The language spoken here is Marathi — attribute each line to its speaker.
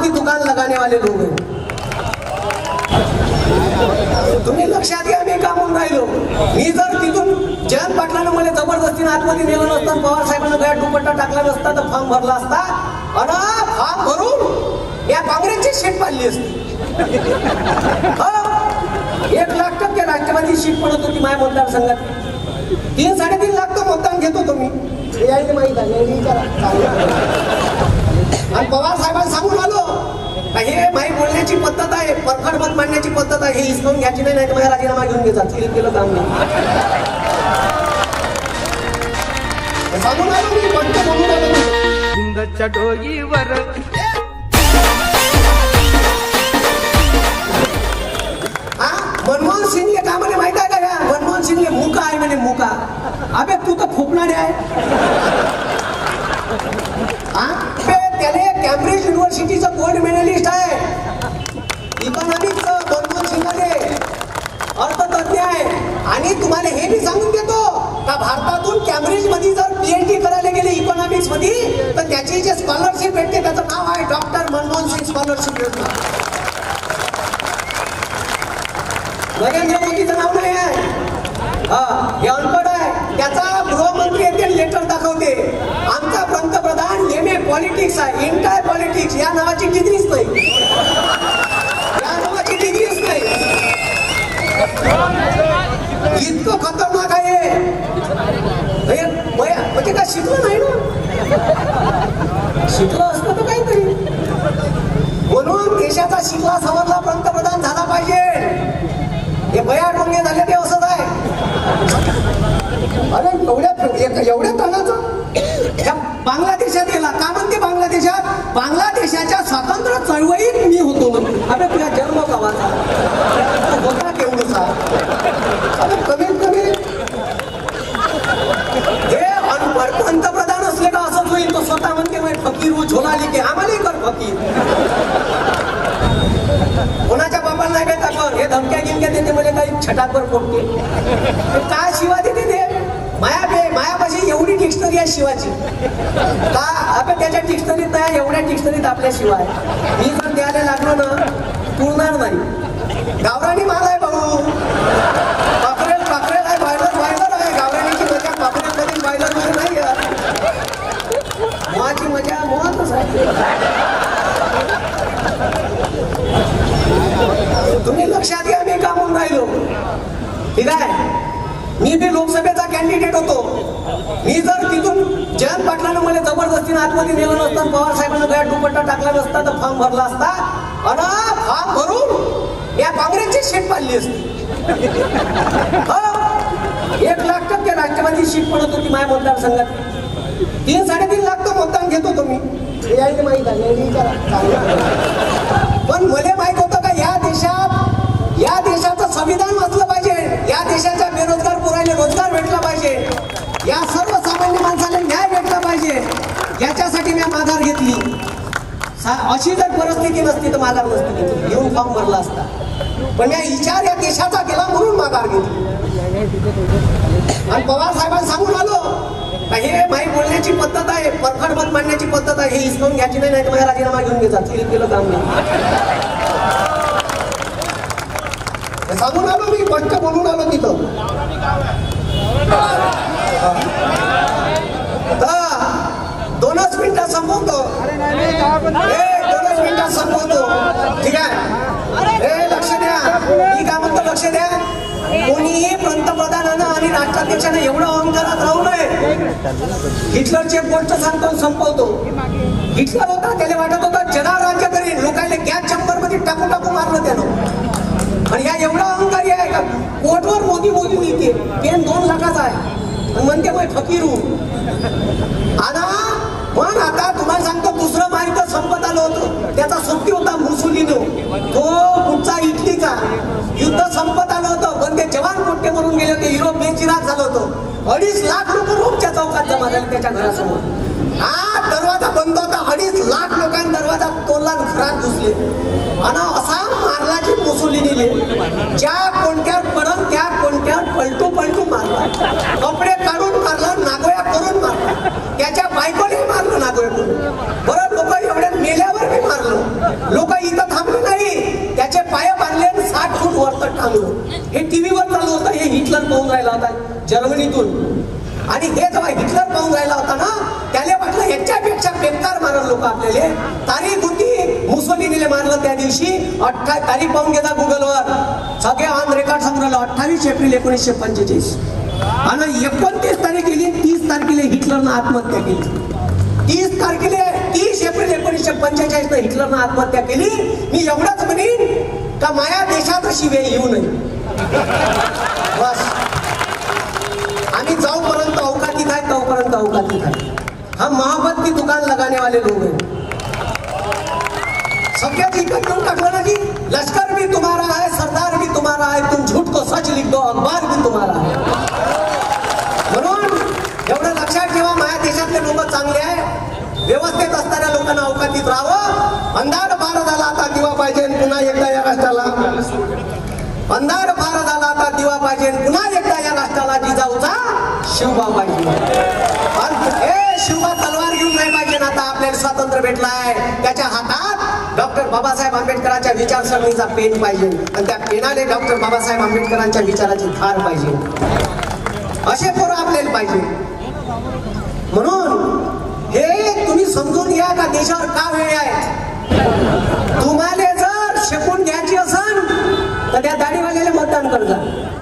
Speaker 1: आपकी दुकान लगाने वाले लोग हैं तुम्ही लक्षात घ्या मी का म्हणून राहिलो? मी जर तिथून जयंत पाटलानं मला जबरदस्तीने आतमध्ये नेलं नसतं पवार साहेबांना गळ्यात दुपट्टा टाकला नसता तर फॉर्म भरला असता आणि फॉर्म भरून या काँग्रेसची सीट पाडली असती. एक लाख टक्के राष्ट्रवादी सीट पडत होती माझ्या मतदारसंघात. तीन साडेतीन लाख तर मतदान घेतो तुम्ही. यायला माहीत आहे आणि पवार साहेबांना सांगून आलो हे माही बोलण्याची पद्धत आहे. परखड मत मांडण्याची पद्धत आहे. हे हिसकावून घ्यायची नाही नाही तर माझ्या राजीनामा घेऊन घ्यायचा तिला केलं काम नाही सांगून आलो मी पट्ट बोलून आलो मी.
Speaker 2: हिंदच्या डोईवर.
Speaker 1: हा? मनमोहन सिंगले का म्हणे माहीत आहे का मनमोहन सिंगले मुका आहे म्हणे मुका. अबे तू तर फुकणारे आहे हा बे, त्याने कॅम्ब्रिज युनिव्हर्सिटीचं गोल्ड मेडलिस्ट आहे इकॉनॉमिक्स मनमोहन सिंगाले अर्थतज्ञ आहे आणि तुम्हाला हे मी सांगून देतो का भारतातून कॅम्ब्रिजमध्ये जर पीएचडी करायला गेले इकॉनॉमिक्समध्ये तर त्याची जे स्कॉलरशिप भेटते त्याचं नाव आहे डॉक्टर मनमोहन सिंग स्कॉलरशिप योजना. नरेंद्र मोदीचं नाव नाही आहे. हा हे अनपड आहे. त्याचा गृहमंत्री येते लेटर दाखवते. आमचा पंतप्रधान एम ए पॉलिटिक्स आहे. इंटर पॉलिटिक्स या नावाची डिग्रीच नाही या नावाची डिग्रीच नाही इतकं खतरनाक आहे हे बया- म्हणजे काय शिकलं नाही ना शिकलं. असतं तर काहीतरी. म्हणून देशाचा शिकला समजला पंतप्रधान झाला पाहिजे. हे बया टोंगे झाले ते असत आहे. अरे एवढ्या एवढ्या तणाचं या बांगलादेशात गेला. का म्हणते बांगलादेशात? बांगलादेशाच्या स्वातंत्र्य चळवळीत मी होतो म्हणून अरे तुझ्या जन्म गावाचा तू होता केवढसा अरे कमीत कमी हे अनपढ पंतप्रधान असले का असंच होईल तो स्वतः म्हणते "मैं फकीर हूँ झोला लिखे आम्हालाही कर फकीर कोणाच्या बापाला नाही काय टाकलं हे धमक्या गिमक्या देते म्हणजे काही छटाकवर पोटते ते काय शिवा देते ते माया बे मायापाशी एवढी डिक्शनरी आहे शिवाची. का आपण त्याच्या डिक्शनरीत नाही एवढ्या डिक्शनरीत आपल्या शिवाय. मी जर द्यायला लागलो ना पुरणार नाही. गावरानी माल आहे भाऊ. पापरेल पापरेल आहे बायलर बायलर आहे. गावरानीची मजा पापरेल मध्ये बायलरमध्ये नाही आहे. मोहाची मजा मोहातच आहे. तुम्ही लक्षात घ्या मी का म्हणून राहिलो. ठीक आहे? मी बी लोकसभेचा कॅन्डिडेट होतो. मी जर तिथून जयंत पाटलानं मला जबरदस्तीनं आतमध्ये नेलं नसतं पवार साहेबांना गळ्यात दुपट्टा टाकला नसता तर फॉर्म भरला असता आणि फॉर्म भरून या काँग्रेसची सीट पाडली असती. हो. एक लाख टक्के राष्ट्रवादी सीट पडत होती माझ्या मतदारसंघात. तीन साडेतीन लाख तर मतदान घेत होतो मी यायला माहीत आहे. त्यासाठी मी माघार घेतली. अशी जर परिस्थिती नसती तर माघार नसती. घेतली येऊन फॉर्म भरला असता. पण या विचार या देशाचा केला म्हणून माघार घेतली. आणि पवार साहेबांना सांगून आलो हे माही बोलण्याची पद्धत आहे परखड मत मांडण्याची पद्धत आहे हे हिसकावून घ्यायची नाही नाही तर माझ्या राजीनामा घेऊन घेतात तिला केलं काम नाही. सांगून आलो मी स्पष्ट बोलून आलो तिथं तर दोनच मिनिटात संपवतो ए, दोनच मिनिटात संपवतो ठीक आहे ए लक्ष द्या मी काय म्हणतो लक्ष द्या कोणीही पंतप्रधानानं आणि राष्ट्राध्यक्षानं एवढं अहंकारात राहू नये हिटलरची एक गोष्ट सांगतो संपवतो हिटलर होता त्याला वाटत होतं जगा राज्य करीन लोकांना गॅस चंबरमध्ये टाकू टाकू मारलं त्यानं आणि या एवढा अहंकारी आहे का कोर्टवर मोदी मोदी लिहिते पेन दोन लाखाचा आहे म्हणते मग फकीर हूं आणि पण आता तुम्हाला सांगतो दुसरं महायुद्ध संपत आलं होतं. त्याचा सुट्टी होता मुसुलीनो. तो पुढचा इटलीचा. युद्ध संपत आलं होतं पण ते जवान मोठे म्हणून गेले होते. युरोप बेचिराग झालं होतं. अडीच लाख लोक रोमच्या चौकात जमा झाले त्याच्या घरासमोर. हा दरवाजा बंद होता. अडीच लाख लोकांनी दरवाजा तोडला घरात घुसले. आणि असा मारला की मुसुलिनीले. ज्या कोणत्यावर पडत त्या कोणत्यावर पलटू पलटू मारला कपडे काढून मारला नागोया करून मारला त्याच्या बायकोने मारलं नागोया करून बरं लोक एवढ्या मेल्यावर बी मारलं जर्मनीतून आणि हे जेव्हा हिटलर पाहून राहिला होता ना त्याला वाटलं ह्याच्यापेक्षा बेकार मारल लोक आपल्याला. तारीख होती मुसोलिनीले मारलं त्या दिवशी. अठ्ठा तारीख पाहून घेता गुगलवर. सगळे ऑन रेकॉर्ड सांगून अठ्ठावीस एप्रिल एकोणीसशे पंचेचाळीस. आणि एकोणतीस तारीख गेली तीस तारखेला हिटलरनं आत्महत्या केली. तीस तारखेला तीस एप्रिल एकोणीसशे पंचेचाळीस हिटलरनं आत्महत्या केली. मी एवढंच म्हणेन का माया देशात अशी वेळ येऊ नये. बस. आणि जाऊपर्यंत अवकातीत आहे तोपर्यंत अवकातीत आहे हम मोहब्बत की दुकान लगाने वाले लोग हैं सगळ्याच इकडे घेऊन टाकलं ना की लष्कर भी तुम्हारा है सरदार भी तुम्हारा है तुम झूठ को सच लिख दो अखबार भी तुम्हारा है म्हणून एवढं लक्षात ठेवा माझ्या देशातले लोक चांगले आहे. व्यवस्थेत असणाऱ्या लोकांना अवकातीत राहावं. अंधार फार झाला आता दिवा पाहिजे पुन्हा एकदा या राष्ट्राला अंधार फार झाला आता दिवा पाहिजे आणि पुन्हा एकदा या राष्ट्राला जिजाऊचा शिवबा पाहिजे हे शिवबा तलवार घेऊन नाही पाहिजे ना आता आपल्याला स्वातंत्र्य भेटलाय त्याच्या हातात डॉक्टर बाबासाहेब आंबेडकरांच्या विचारसरणीचा पेन पाहिजे आणि त्या पेनाने डॉक्टर बाबासाहेब आंबेडकरांच्या विचाराची धार पाहिजे असे पोरं आपल्याला पाहिजे म्हणून हे तुम्ही समजून घ्या का देशावर का वेळ आहे तुम्हाला जर शिकून घ्यायची असेल तर त्या दाढीवाल्याला मतदान करजा